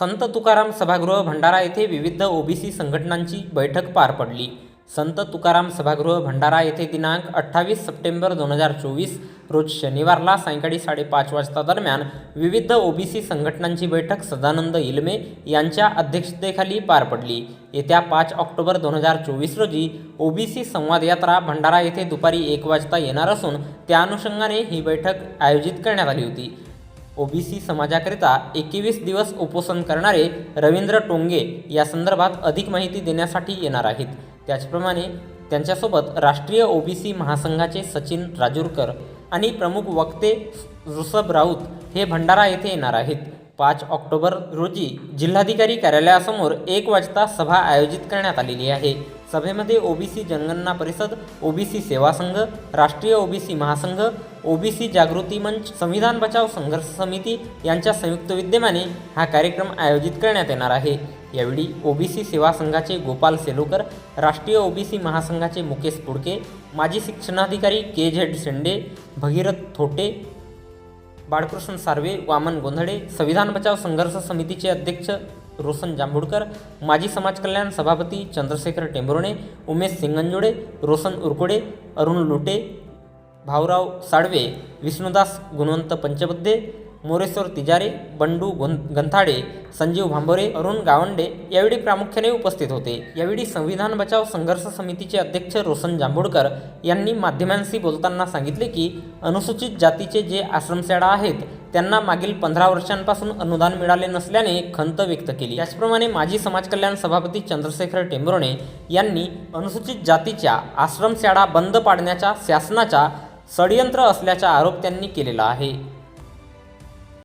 संत तुकाराम सभागृह भंडारा येथे विविध ओबीसी संघटनांची बैठक पार पडली. संत तुकाराम सभागृह भंडारा येथे दिनांक अठ्ठावीस सप्टेंबर दोन हजार चोवीस रोज शनिवारला सायंकाळी साडेपाच वाजता दरम्यान विविध ओबीसी संघटनांची बैठक सदानंद इलमे यांच्या अध्यक्षतेखाली पार पडली. येत्या पाच ऑक्टोबर दोन हजार चोवीस रोजी ओबीसी संवाद यात्रा भंडारा येथे दुपारी एक वाजता येणार असून त्या अनुषंगाने ही बैठक आयोजित करण्यात आली होती. ओबीसी समाजाकरिता एकवीस दिवस उपोषण करणारे रवींद्र टोंगे या संदर्भात अधिक माहिती देण्यासाठी येणार आहेत. त्याचप्रमाणे त्यांच्यासोबत राष्ट्रीय ओबीसी महासंघाचे सचिन राजूरकर आणि प्रमुख वक्ते ऋषभ राऊत हे भंडारा येथे येणार आहेत. पाच ऑक्टोबर रोजी जिल्हाधिकारी कार्यालयासमोर एक वाजता सभा आयोजित करण्यात आलेली आहे. सभेमध्ये ओबीसी जनगणना परिषद ओबीसी सेवा संघ राष्ट्रीय ओबीसी महासंघ ओबीसी जागृती मंच संविधान बचाव संघर्ष समिती यांच्या संयुक्त विद्यमाने हा कार्यक्रम आयोजित करण्यात येणार आहे. यावेळी ओबीसी सेवा संघाचे गोपाल सेलोकर राष्ट्रीय ओबीसी महासंघाचे मुकेश पुडके माजी शिक्षणाधिकारी के झेड शेंडे भगीरथ थोटे बाळकृष्ण सार्वे वामन गोंधळे संविधान बचाव संघर्ष समितीचे अध्यक्ष रोशन जांभुडकर माजी समाज कल्याण सभापती चंद्रशेखर टेंभुर्णे उमेश सिंगंजोडे रोशन उरकुडे अरुण लुटे भाऊराव साळवे विष्णुदास गुणवंत पंचबद्धे मोरेश्वर तिजारे बंडू गों गंथाडे संजीव भांबोरे अरुण गावंडे यावेळी प्रामुख्याने उपस्थित होते. यावेळी संविधान बचाव संघर्ष समितीचे अध्यक्ष रोशन जांभुडकर यांनी माध्यमांशी बोलताना सांगितले की अनुसूचित जातीचे जे आश्रमशाळा आहेत त्यांना मागील पंधरा वर्षांपासून अनुदान मिळाले नसल्याने खंत व्यक्त केली. त्याचप्रमाणे माजी समाजकल्याण सभापती चंद्रशेखर टेंभुर्णे यांनी अनुसूचित जातीच्या आश्रमशाळा बंद पाडण्याच्या शासनाचा षडयंत्र असल्याचा आरोप त्यांनी केलेला आहे.